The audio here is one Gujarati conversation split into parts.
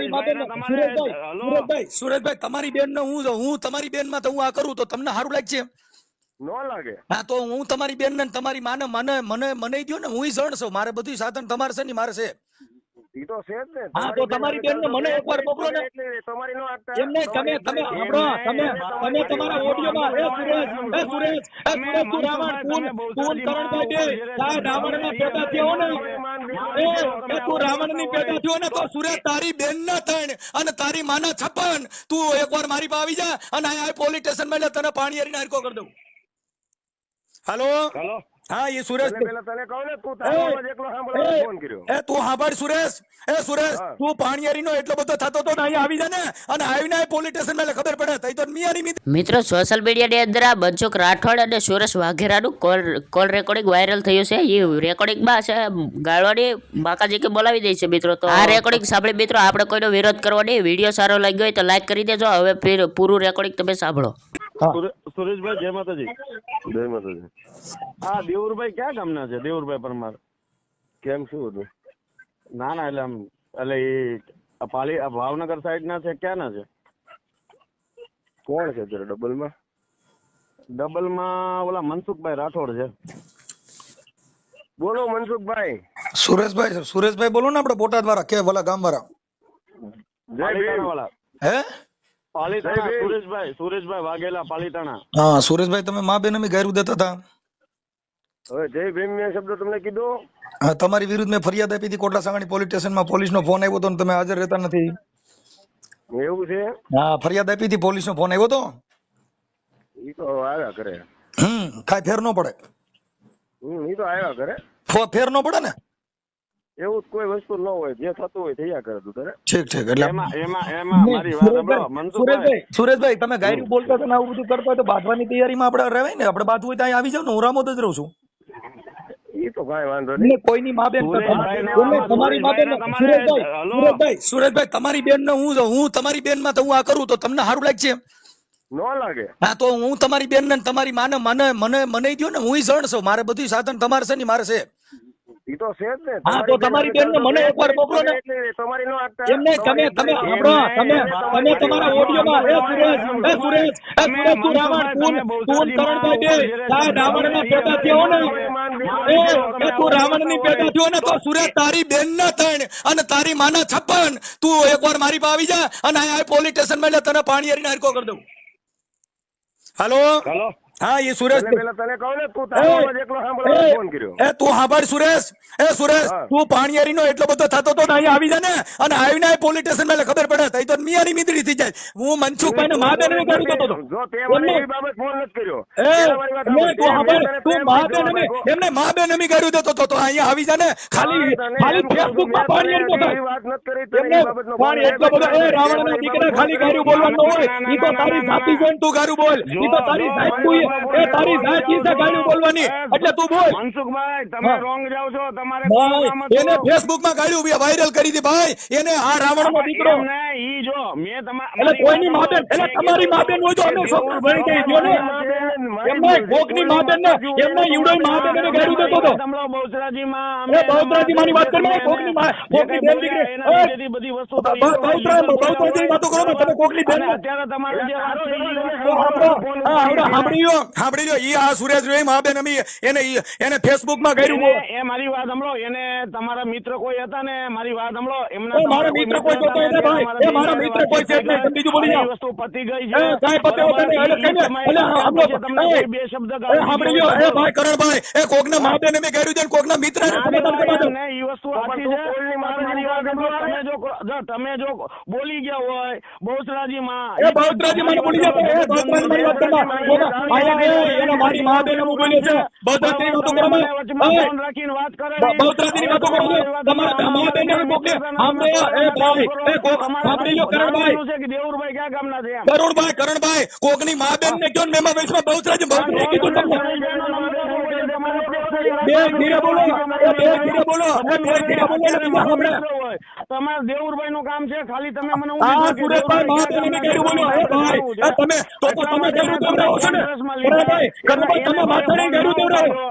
તમારી સુરેશભાઈ સુરેશભાઈ સુરેશભાઈ તમારી બેન ને હું હું તમારી બેનમાં તો હું આ કરું તો તમને સારું લાગશે? નો લાગે. હા તો હું તમારી બેન ને તમારી માને મને મને મને દો ને હું જણ છું મારે બધું સાધન તમારે છે ને મારે છે. ઈ તો છે જ ને. હા, તો તમારી બેન મને એકવાર મોકલો ને. તમારી નો આપતા એમ નહીં તમે તમે સાંભળો તમે તમે તમારા ઓડિયોમાં એ સુરેશ એ સુરેશ એ સુરેશ તું રાવણ તું તું કરણભાઈ બે તારા રાવણ ના પેદા થયો ને. એ તું રાવણની પેદા થયો ને તો સુરેશ તારી બેન ના ત્રણ અને તારી માના છપ્પન તું એકવાર મારી પાસે આવી જા અને અહીંયા પોલીસ સ્ટેશનમાં તને પાણી હરીને હરકો કરી દઉં. હેલો? હલો? હા એ સુરેશ તને કહું ને તું એકલો એ, ફોન કર્યો. એ તું સાંભળ સુરેશ. એ સુરેશ. તું પાણીયારીનો એટલો બધો થતો તો અહીં આવી જા ને. અને આવીને પોલીસ સ્ટેશન મેલે ખબર પડે. તઈ તો મિયાની મિત્રો સોશિયલ મીડિયાની અંદર આ બંચોક રાઠોડ અને સુરેશ વાઘેરાનું કોલ કોલ રેકોર્ડિંગ વાયરલ થયું છે. એ રેકોર્ડિંગમાં છે ગાળવાની બાકાજી કે બોલાવી દે છે મિત્રો તો. આ રેકોર્ડિંગ સાંભળી મિત્રો આપણે કોઈનો વિરોધ કરવો નહીં. વીડિયો સારો લાગ્યો હોય તો લાઈક કરી દેજો. હવે પૂરું રેકોર્ડિંગ તમે સાંભળો. સુરેશભાઈ જય માતાજી. જય માતાજી. હા દેવુરભાઈ ક્યાં ગામના છે? દેવુરભાઈ પરમાર. કેમ શું હતું ના ના એટલે આમ એટલે એ પાલી ભાવનગર સાઈડ ના છે ક્યાં ના છે? કોણ છે અત્યારે ડબલમાં ડબલમાં ઓલા મનસુખભાઈ રાઠોડ છે. બોલો મનસુખભાઈ. સુરેશભાઈ સુરેશભાઈ બોલો ને આપણે બોટાદ વાળા કે વાલા ગામ વાળા જય ભીમ વાળા હે? પાલીતાણા સુરેશભાઈ સુરેશભાઈ વાઘેલા પાલીતાણા. હા સુરેશભાઈ તમે મા બેન અમે ગાયરું દેતા હતા હવે જય ભીમ મેં શબ્દ તમને કીધો? હા, તમારી વિરુદ્ધ મેં ફરિયાદ આપી હતી કોટલા સાંગાણી પોલીસ સ્ટેશનમાં. પોલીસનો ફોન આવ્યો હતો તમે હાજર રહેતા નથી. એવું છે? હા ફરિયાદ આપી હતી પોલીસનો ફોન આવ્યો હતો ઈ તો આવ્યા કરે હમ કાઈ ફેર ન પડે. હમ ઈ તો આવ્યા કરે ફેર ન પડે ને? એવું કોઈ વસ્તુ ન હોય જે થતું હોય થયા કરે તું તને ઠીક ઠીક એટલે એમાં એમાં એમાં મારી વાત સાંભળો મનસુખભાઈ. સુરેશભાઈ સુરેશભાઈ તમે ગાયરું બોલતા હતા ને આવું બધું કરતા હોય તો બાંધવાની તૈયારીમાં આપણે રહેવાય ને આપણે બાંધવું હોય ત્યાં આવી જાવ ને હું રામોદ જ રહું છું. તો ભાઈ વાંધો નહીં. કોઈની મા બેન તમારી મા બેન સુરેશભાઈને તમારે- સુરેશભાઈ હલો. સુરેશભાઈ સુરેશભાઈ તમારી બેન ને હું હું તમારી બેનમાં તો હું આ કરું તો તમને સારું લાગશે નો લાગે? હા તો હું તમારી બેન ને તમારી માને મને મને મને દો ને હું જણ છું મારે બધું સાધન તમારે છે ને મારે છે. ઈ તો છે જ ને. હા, તો તમારી બેન ને મને એકવાર મોકલો ને. તમારી નો આપતા એમ તમે તમે સાંભળો તમે તમે તમારા ઓડિયોમાં એ સુરેશ એ સુરેશ એ સુરેશ તું રાવણ તું તું કરણભાઈ બે તારા રાવણ ના પેદા થયો ને. એ એ તું રાવણની પેદા થયો ને તો સુરેશ તારી બેન ના ત્રણ અને તારી માના છપ્પન. તું એકવાર મારી પાસે આવી જા અને અહીંયા પોલીસ સ્ટેશનમાં તને પાણી હરીને હરકો કરી દઉં. હેલો? હલો. હા એ સુરેશ તને કહું ને તું એ, એકલો ફોન કર્યો. એ તું હાંભળ સુરેશ. એ સુરેશ તું પાણીયારી નો એટલો બધો થતો તો ને અહીંયા આવી જા ને. અને આવીને અહીં પોલીસ સ્ટેશનમાં ખબર પડે. તઈ તો મિયાની મીંદડી થઈ જાય. હું મનસુખભાઈ ને મા બેન ને જો તે મને એવી બાબત ફોન નથી કર્યો. એ, તે. તું તે મેં તું. બેન એમને મા બેન અમે ગાડી દેતો તો અહીંયા આવી જા ને. ખાલી ખાલી ફેસબુકમાં પાણીયારી નો વાત નથી કરી, પણ એટલો બધો એ રાવણ ના દીકરા ખાલી ગારું બોલવાનું હોય. ઈ તો તારી જાતિ જોઈને તું ગારું બોલ. ઈ તો તારી તું એ તારી જાત છે ગાળ્યું બોલવાની. એટલે તું બોલ. મનસુખભાઈ તમે રોંગ જાવ છો. તમારે હતું. એને ફેસબુકમાં ગાળ્યું વાયરલ કરી દી ભાઈ એને આ રાવણ નો દીકરો ઈ જો મેં તમારે એટલે કોઈની માબેન એટલે તમારી માબેન હોય તો અમે છોકરું ભણી દઈ દ્યો ને. એમને કોકની મા એમને ઈવડોય મા બેન દેતો હતો. તમલો બહુચરાજીમાં અમે એ બહુચરાજી માની વાત કરો ને, કોકની કોકની બેન દીકરી. એના એ, લીધેથી બધી વસ્તુ બ- બ- વાતો કરો ને, તમે કોકની બેન અત્યારે તમારે જે વાત થઈ ગઈ તો હોય, સાંભળો, લો. ઈ આ સુરેશ રે મા બેન અમે એને એને ફેસબુકમાં કર્યું એ મારી વાત સાંભળો. એને તમારા મિત્ર કોઈ હતા ને મારી વાત સાંભળો. એમના મારા મિત્ર કોઈ હતા ભાઈ. એ મારા મિત્ર કોઈ છે બીજું બોલી. વસ્તુ પતી ગઈ છે. કાંઈ પતે હોતા નહીં. એટલે કહીને, એટલે સાંભળો, પછી તમને એ, કોઈ બે શબ્દ એ ગાળી સાંભળી દીધો લ્યો, એ હોય. ભાઈ કરણભાઈ એ કોકના મા બેન અમે ગાળ્યું છે ને કોકના મિત્ર ને ના, સમાધાન ના, કરવા દો. એમ નહીં, ઈ વસ્તુ પણ સાચી તું છે. કોઈની માથે પણ મારી નહીં વાત સાંભળો, બોલતો તમે જો જો તમે જો બોલી ગયા હોય બહુચરાજીમાં એ બહુચરાજી મારી બોલી જતો એ બહુચરાજી મારી વાત કરવા કોના- આયા એ એને મારી મા બેન હું બોલ્યો છે બહુચરાજીની વાતો કરો મને માં. વચમાં એ, ફોન રાખીને વાત કરે બ- બહુચરાજીની વાતો કરો છો. તમારા મા બેન ને કોકને સાંભળો, એ ભાઈ એ કોક સાંભળી લ્યો કરણભાઈ છે કે દેવુરભાઈ ક્યાં ગામના છે એમ કરુણભાઈ કરણભાઈ કોકની મા બેન ને કયો ને મેં એમાં વૈષ્ણવ બહુચરાજી બહુચરાજી કીધું તમને બે ધીરે બોલો બે ધીરે બોલો બે ધીરે બોલો બીજા સાંભળે. તમારે દેવુરભાઈ નું કામ છે ખાલી તમે મને આ સુરેશભાઈ મહાદેવને કર્યું બોલો એ ભાઈ એ તમે તો તો તમે કર્યું દેવડાવો છો ને તમે માથાને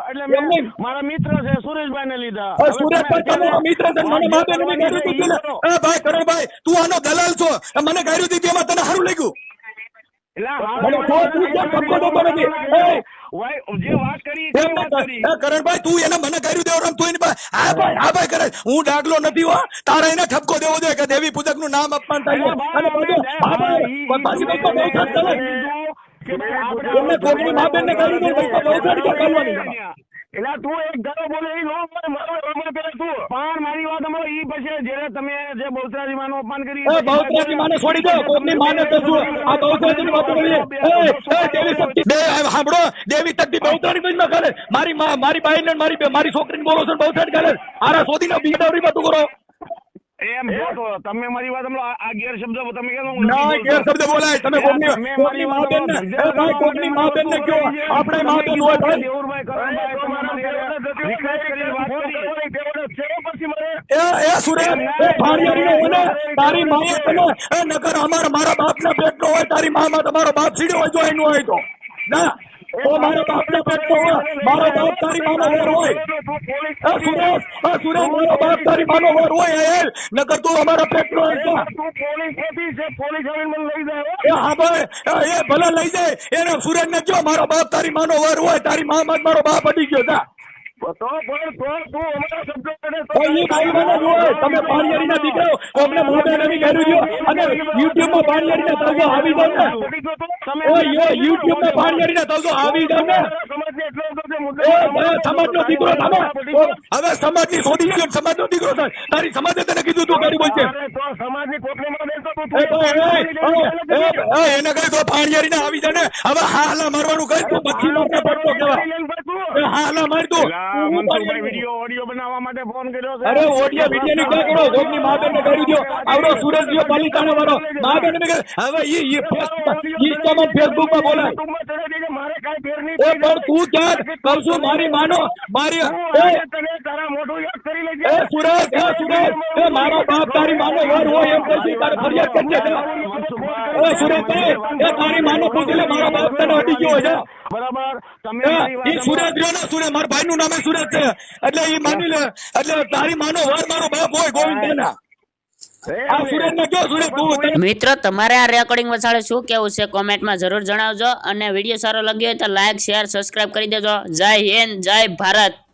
એટલે મેં. મારા મિત્ર છે સુરેશભાઈ ને લીધા સુરેશભાઈ તમારો મિત્ર છે મને મહાદેવને કર્યું દીધું ને એ ભાઈ તું આનો દલાલ છો મને કર્યું દીધી એમાં તને સારું લાગ્યું કરણભાઈ તું એને મને કર્યું દેવડાવ તું એની હા ભાઈ હા ભાઈ કરે હું ડાગલો નથી હો તારે એને ઠપકો દેવો જોઈએ કે દેવી પૂજકનું નામ અપમાન થાય. અને પાછું એમને મા કર્યું બહુ કરવાની એટલે તું એક ગળો બોલે એ નો મારો રમણ કરે તું. પણ મારી વાત અમારો ઈ પછી જ્યારે તમે જે બહુચરાજી માનું અપમાન કરી એ બહુચરાજી માને છોડી દો કોકની માને શું આ બહુચરાજીની વાત કરીએ એ એ દેવી શક્તિ બે સાંભળો દેવી શક્તિ બહુચરાજી બીજમાં કરે મારી માં મારી બાઈ ને મારી મારી છોકરીને બોલો છો ને બહુચરાજી કરે આરા શોધીને બીજાવરી તું કરો. એમ જો તો તમે મારી વાત સાંભળો આ- આ ગેર શબ્દ તમે કેમ ના ગેર શબ્દ બોલાય તમે કોકની કોકની મા બેન ને એ ભાઈ કોકની મા બેન ને કયો? આપણે મા બેન હોય ભાઈ દેવરભાઈ કરણભાઈ તમારા રિક્વેસ્ટ કરી વાત કરી એ એ ને તારી માએ તને એ નકર અમારા મારા બાપના પેટનો હોય તારી મામાં તમારો બાપ સીડ્યો હોય જો એનું હોય તો. ના તો મારા બાપને પેટતો હોય મારો બાપ તારી માનો વર હોય. એ સુરેશ એ સુરેશ મારો બાપ તારી માનો વર હોય એ નકર તું અમારા પેટનો હોય તો એ હા ભાઈ એ ભલે લઈ જાય એને સુરેશ ને કયો મારો બાપ તારી માનો વર હોય તારી મામાં મારો બાપ અડી ગયો જા. કોઈ ઈ ભાઈ મને જોવે તમે પાણીયારીના દીકરાઓ કોકને મોઢે નવી કર્યું છે અને યુટ્યુબમાં પાણીયારીના તલગો આવી જાવ ને. ઓ યો યુટ્યુબમાં પાણીયારીના તલગો આવી જાવ ને. સમાજનો દીકરો હવે સમાજની શોધી ગયો સમાજનો દીકરો થાય તારી સમાજે તને કીધું તું ગરીબ છે એ તો એ એ, એ, એ, એને કહી તો પાણીયારીને આવી જાય હવે હાલા મારવાનું કહી તું પછી મારને પડતો કેવા હાલા માર તું પેલા ઓડિયો બનાવવા માટે ફોન કર્યો અરે ઓડિયા વિડિયા ની ક્યાં કરો ગોપની માબેન ને કરી દો આવડો સુરજ પાલિતાણા વાળો માબેન ને હવે ઈ ઈ ઇન્સ્ટામાં ફેસબુકમાં બોલાય મારે કાંઈ ફેર નહીં પણ તું ક્યાં કહું છું મારી માનો મારી એ તને તારા મોઢું યાદ કરી લેજે. એ સુરેશ એ સુરેશ એ મારો બાપ તારી માનો વર હોય એમ કહું તારે ફરિયાદ કરજે એ સુરેશ એ તારી માનો પૂછી લે મારો બાપ તને અડી ગયો છે બરાબર. તમે એ સુરત રહ્યો ને સુરેશ મારા ભાઈ નું નામે સુરત છે. એટલે એ માની લે એટલે તારી માનો વર મારો બાપ હોય ગોવિંદ ના મિત્રો, તમારે આ રેકોર્ડિંગ વસાડે શું કેવું છે કોમેન્ટમાં જરૂર જણાવજો અને વીડિયો સારો લાગ્યો હોય તો લાઈક શેર સબસ્ક્રાઇબ કરી દેજો. જય હિન્દ, જય ભારત.